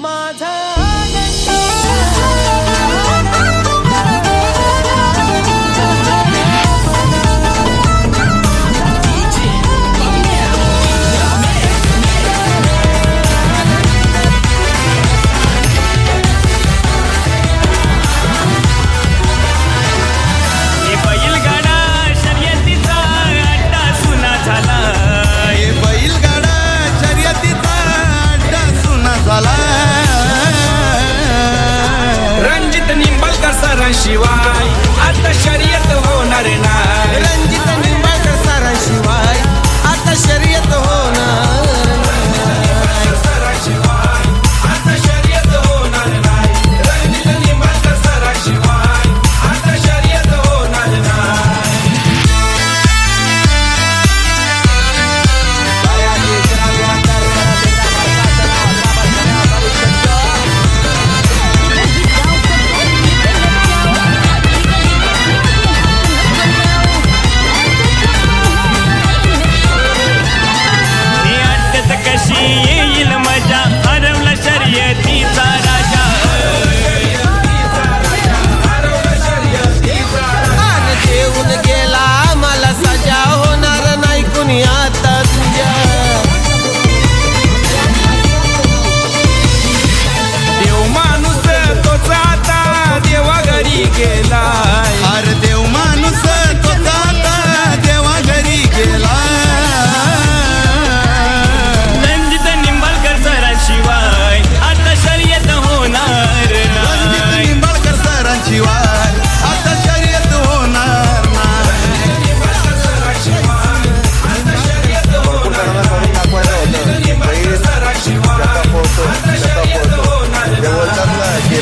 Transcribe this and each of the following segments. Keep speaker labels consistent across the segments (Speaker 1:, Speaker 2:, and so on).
Speaker 1: माझा
Speaker 2: You are.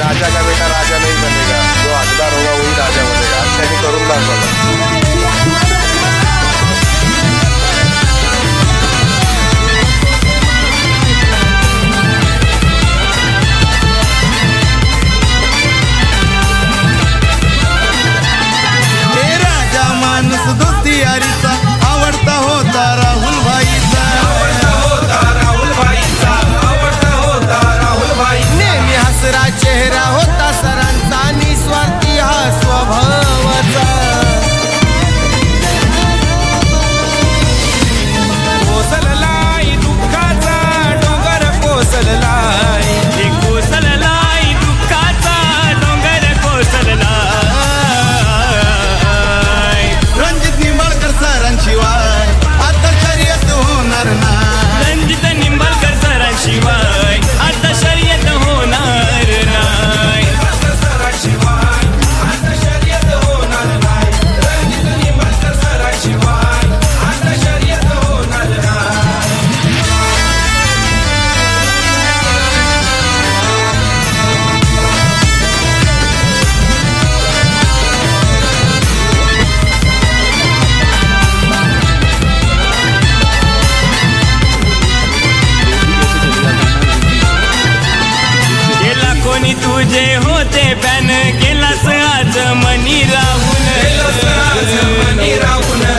Speaker 2: राजा
Speaker 3: का बेटा राजा नहीं
Speaker 2: बने कोणी तुझे होते बॅन? गेलास आज मनी राहून. गेलास आज मनी राहून.